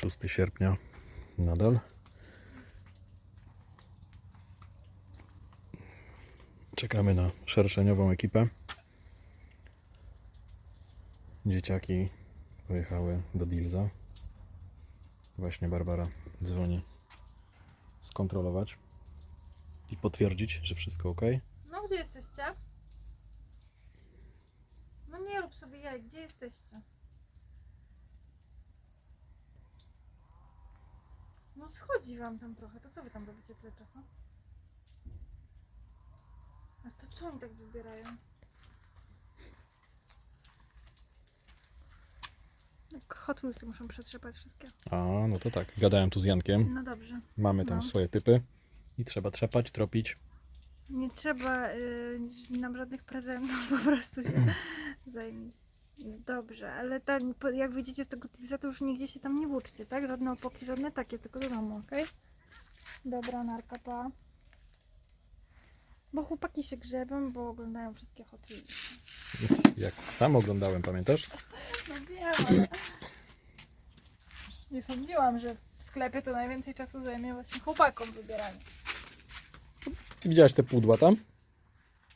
6 sierpnia nadal. Czekamy na szerszeniową ekipę. Dzieciaki pojechały do Dilza. Właśnie Barbara dzwoni skontrolować i potwierdzić, że wszystko ok. No gdzie jesteście? No nie rób sobie jaj, gdzie jesteście? No schodzi wam tam trochę, to co wy tam robicie tyle czasu? A to co oni tak wybierają? Jak Hot Wheelsy muszą przetrzepać wszystkie. A, no to tak. Gadałem tu z Jankiem. No dobrze. Mamy tam No. swoje typy i trzeba trzepać, tropić. Nie trzeba y, nam żadnych prezentów, po prostu się zajmij. Dobrze, ale po- jak wyjdziecie z tego teasera, to już nigdzie się tam nie włóczcie, tak? Żadne opoki, żadne takie, tylko do domu, okej? Dobra, narka, pa. Bo chłopaki się grzebią, bo oglądają wszystkie Hot Wheels. Jak sam oglądałem, pamiętasz? No wiem, ale... Już Nie sądziłam, że w sklepie to najwięcej czasu zajmie właśnie chłopakom wybieranie. Widziałaś te pudła tam?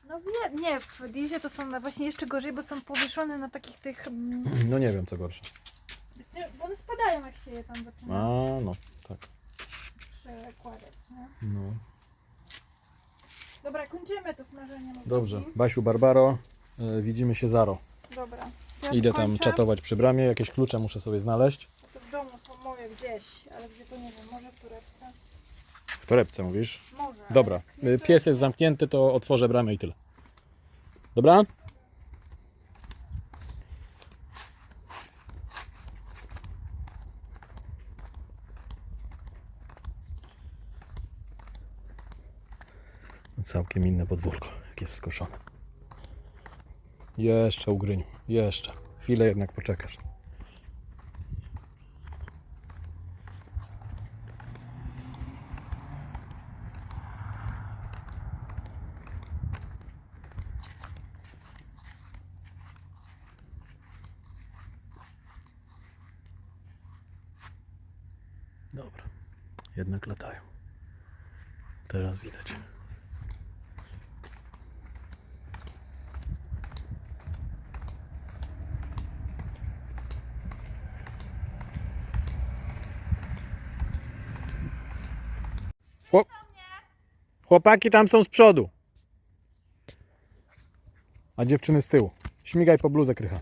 No nie, nie, w Dizie to są właśnie jeszcze gorzej, bo są powieszone na takich tych... mm, No nie wiem co gorsze. Wiecie, bo one spadają jak się je tam A, zaczyna no, tak. przekładać, nie? No. Dobra, kończymy to smażenie. Dobrze. Basiu, Barbaro, y, widzimy się zaro. Dobra. Ja Idę tam kończę. czatować przy bramie, jakieś klucze muszę sobie znaleźć. To w domu są moje gdzieś, ale gdzie to nie wiem, może w torebce? W torebce mówisz? Może. Dobra, y, pies jest zamknięty, to otworzę bramę i tyle. Dobra? Całkiem inne podwórko, jak jest skoszone. Jeszcze ugryniu, jeszcze. Chwilę jednak poczekasz. Dobra, jednak latają. Teraz widać. Chłop... Chłopaki tam są z przodu. A dziewczyny z tyłu. Śmigaj po bluzę, krycha.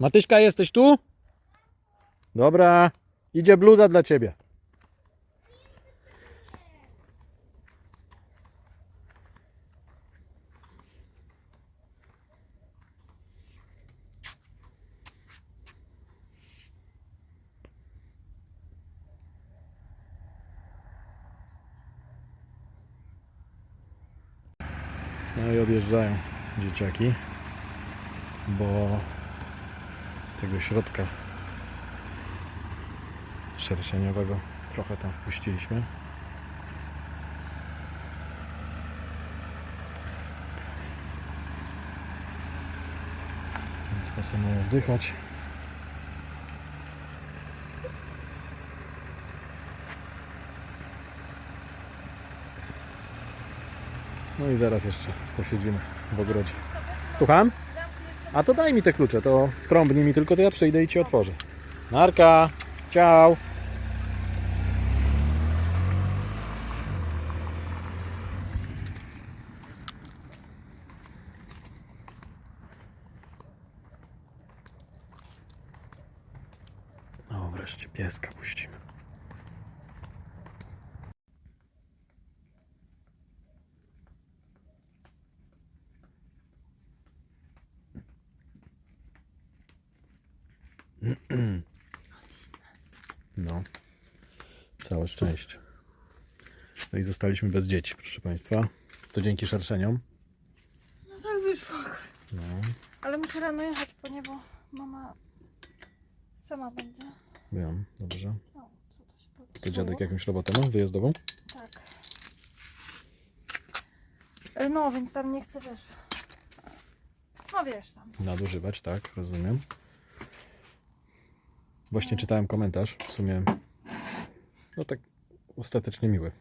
Matyśka, jesteś tu? Dobra, idzie bluza dla ciebie. No i odjeżdżają dzieciaki, bo tego środka szerszeniowego trochę tam wpuściliśmy. Więc wdychać? No i zaraz jeszcze posiedzimy w ogrodzie. Słucham? A to daj mi te klucze, to trąbnij mi tylko, to ja przyjdę i ci otworzę. Narka, ciao. No wreszcie pieska puścimy. No, całe szczęście. No i zostaliśmy bez dzieci, proszę Państwa. To dzięki szerszeniom. No tak wyszło. No, Ale muszę rano jechać po nie, bo mama sama będzie. Wiem, dobrze. O, co to się To popsuło? dziadek jakąś robotę ma wyjazdową? Tak. E, No, więc tam nie chcę, wiesz... No wiesz sam. Nadużywać, tak, rozumiem. Właśnie czytałem komentarz, w sumie, no tak ostatecznie miły.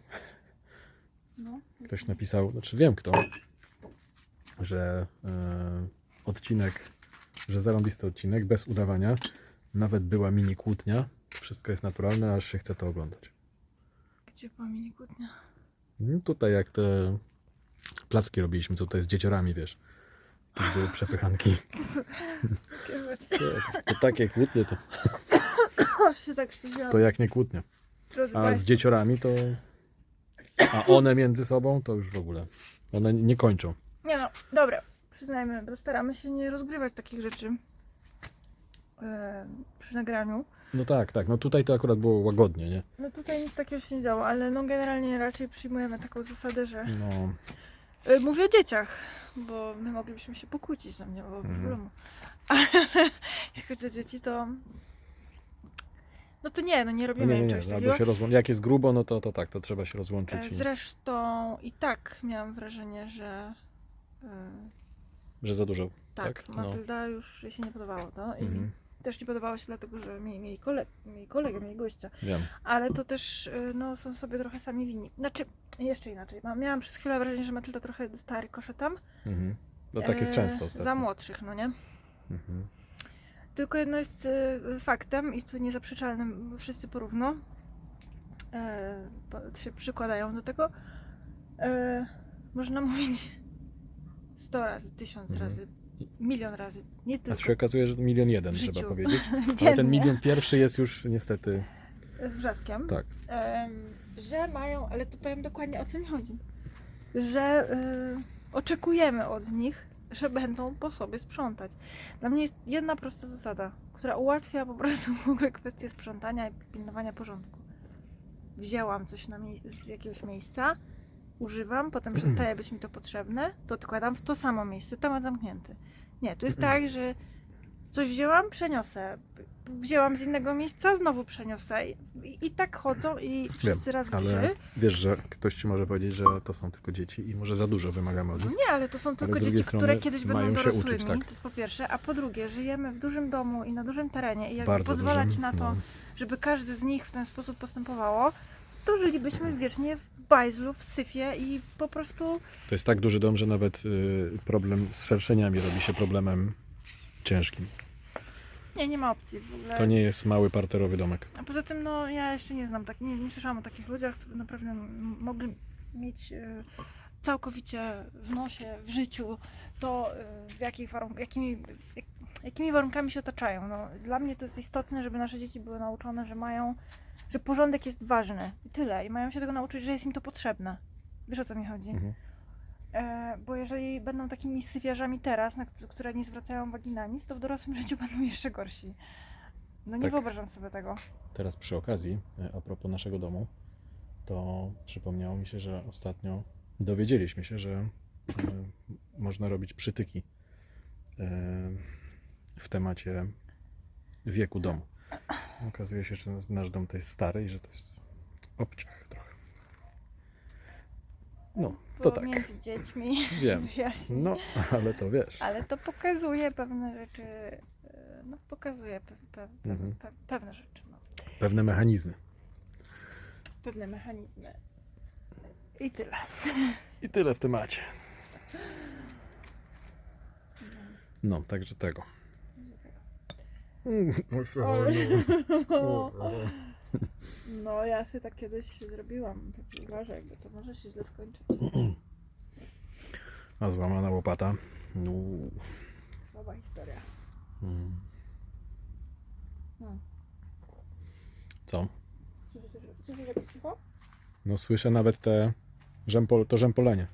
No. Ktoś napisał, znaczy wiem kto, że e, odcinek, że zarąbisty odcinek, bez udawania, nawet była mini kłótnia, wszystko jest naturalne, aż się chce to oglądać. Gdzie była mini kłótnia? No tutaj jak te placki robiliśmy, co tutaj z dzieciorami, wiesz. To były przepychanki. To takie kłótnie, to, się zakrzywiłam. to jak nie. Drodzy A z Państwo, dzieciorami to... A one między sobą to już w ogóle. One nie kończą. Nie no, dobra. Przyznajmy, bo staramy się nie rozgrywać takich rzeczy przy nagraniu. No tak, tak. No tutaj to akurat było łagodnie, nie? No tutaj nic takiego się nie działo, ale no generalnie raczej przyjmujemy taką zasadę, że No, e, mówię o dzieciach, bo my moglibyśmy się pokłócić, tam nie ma Mhm. problemu. Ale jeśli chodzi o dzieci, to no to nie, no nie no robimy nie, nie, im nie. czegoś Albo takiego. się rozłą... Jak jest grubo, no to, to tak, to trzeba się rozłączyć. E, I... Zresztą i tak miałam wrażenie, że e, Że za dużo. tak, Tak, no. Matylda już jej się nie podobało to i Mhm. Też nie podobało się dlatego, że mieli, mieli, kole, mieli kolegę, mieli gościa, Wiem. ale to też y, no, są sobie trochę sami winni. Znaczy, jeszcze inaczej, miałam przez chwilę wrażenie, że Matylda trochę dostała rykoszetem. Mhm. No tak jest e, często ostatnio. Za młodszych, no nie? Mhm. Tylko jedno jest y, faktem i tu niezaprzeczalnym, wszyscy porówno e, po- się przykładają do tego. E, można mówić 100 razy, tysiąc Mhm. razy, milion razy, nie A tylko tu się okazuje, że milion jeden w trzeba życiu. powiedzieć. Ale ten milion pierwszy jest już niestety z wrzaskiem. tak. em, że mają, ale to powiem dokładnie o co mi chodzi, że y, oczekujemy od nich, że będą po sobie sprzątać. Dla mnie jest jedna prosta zasada, która ułatwia po prostu w ogóle kwestię sprzątania i pilnowania porządku. Wzięłam coś na mie- z jakiegoś miejsca, używam, potem przestaje być mi to potrzebne, to odkładam w to samo miejsce, temat zamknięty. Nie, tu jest tak, że coś wzięłam, przeniosę. Wzięłam z innego miejsca, znowu przeniosę. I, i tak chodzą i wszyscy raz Ale trzy. wiesz, że ktoś ci może powiedzieć, że to są tylko dzieci i może za dużo wymagamy od No nich. nie, ale to są tylko z drugiej dzieci, strony które kiedyś będą się dorosłymi. uczyć, tak. To jest po pierwsze. A po drugie, żyjemy w dużym domu i na dużym terenie i jakby Bardzo pozwalać dużym, na to, no. żeby każdy z nich w ten sposób postępowało, to żylibyśmy wiecznie w bajzlu, w syfie i po prostu To jest tak duży dom, że nawet y, problem z szerszeniami robi się problemem ciężkim. nie, nie ma opcji w ogóle. To nie jest mały parterowy domek. A poza tym, no ja jeszcze nie znam tak, nie, nie słyszałam o takich ludziach, co by naprawdę mogli mieć e, całkowicie w nosie, w życiu to, e, w jakich warunk- jakimi, jak, jakimi warunkami się otaczają. No, dla mnie to jest istotne, żeby nasze dzieci były nauczone, że mają, że porządek jest ważny i tyle. I mają się tego nauczyć, że jest im to potrzebne. Wiesz o co mi chodzi? Mhm. E, bo jeżeli będą takimi syfiarzami teraz, na, kt- które nie zwracają uwagi na nic, to w dorosłym życiu będą jeszcze gorsi. No nie Tak. wyobrażam sobie tego. Teraz przy okazji, e, a propos naszego domu, to przypomniało mi się, że ostatnio dowiedzieliśmy się, że e, można robić przytyki e, w temacie wieku domu. Okazuje się, że nasz dom to jest stary i że to jest obciach trochę. No, to tak. Między dziećmi. Wiem. wyjaśnić. No, ale to wiesz. Ale to pokazuje pewne rzeczy. e, No, pokazuje pe, pe, pe, Mhm. pe, pewne rzeczy. No. Pewne mechanizmy. Pewne mechanizmy. I tyle. I tyle w temacie. No, także tego. No, no ja sobie tak kiedyś zrobiłam. Tak uważaj, bo to może się źle skończyć. A złamana łopata. No. Słaba historia. Mm. No. Co? Słyszysz, słyszysz jak jest cicho? No słyszę nawet te rzępol, to rzępolenie.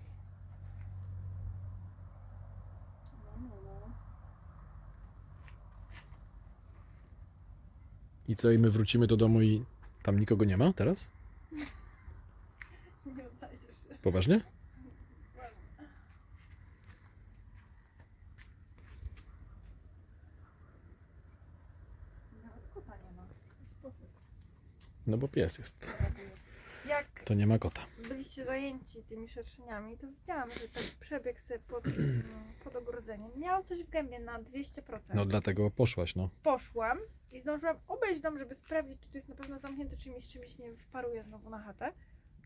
No, no, no. I co, i my wrócimy do domu i tam nikogo nie ma teraz? Nie odnajdziesz się. Poważnie? Nawet kota nie ma. Sposób. No bo pies jest. Jak To nie ma kota. byliście zajęci tymi szerszeniami, to widziałam, że tak przebiegł sobie pod, mm, pod ogrodzeniem. Miał coś w gębie na 200%. No dlatego poszłaś, no. Poszłam I zdążyłam obejść dom, żeby sprawdzić, czy tu jest na pewno zamknięte, czy mi z czymś nie wparuje znowu na chatę.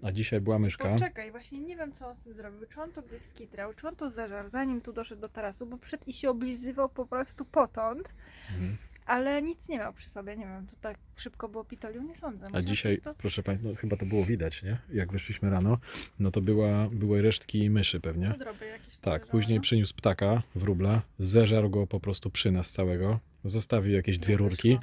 A dzisiaj była myszka. Poczekaj, właśnie nie wiem, co on z tym zrobił. Czy on to gdzieś skitrał, czy on to zeżarł, zanim tu doszedł do tarasu, bo przed i się oblizywał po prostu potąd, Mhm. ale nic nie miał przy sobie. Nie wiem, to tak szybko było pitolił, nie sądzę. A Może dzisiaj, coś To... proszę Państwa, no, chyba to było widać, nie? Jak wyszliśmy rano, no to była, były resztki myszy pewnie. Podroby jakieś tam Tak, leżały, później no. przyniósł ptaka, wróbla, zeżarł go po prostu przy nas całego, zostawił jakieś dwie rurki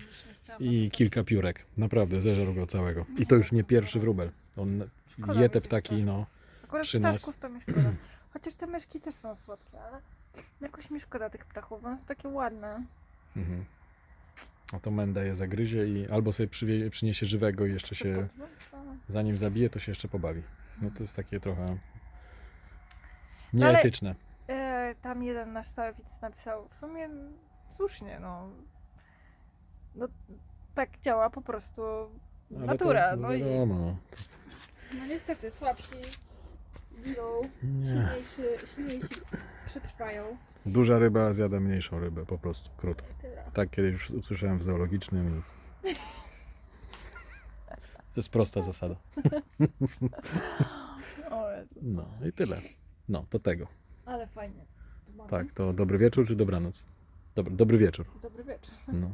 i kilka piórek. Naprawdę, zeżarł go całego. I to już nie pierwszy wróbel. On Szkoda je mi te tych ptaki, ptaszków. no, Akurat przy ptaszków nas. to mi szkoda. Chociaż te myszki też są słodkie, ale jakoś mi szkoda tych ptachów, bo one są takie ładne. Mhm. A to menda je zagryzie i albo sobie przywie, przyniesie żywego i jeszcze się, zanim zabije, to się jeszcze pobawi. No to jest takie trochę No nieetyczne. E, tam jeden nasz stały widz napisał, w sumie słusznie, no. No tak działa po prostu Ale natura. to, no, i, wiadomo, no. no niestety słabsi giną, Nie. silniejsi, silniejsi przetrwają. Duża ryba zjada mniejszą rybę, po prostu, krótko. Tyle. Tak kiedyś już usłyszałem w zoologicznym. I... To jest prosta zasada. O Jezu, No i tyle. No, to tego. ale fajnie. Mamy. Tak, to dobry wieczór czy dobranoc? Dobry, dobry wieczór. Dobry wieczór. No.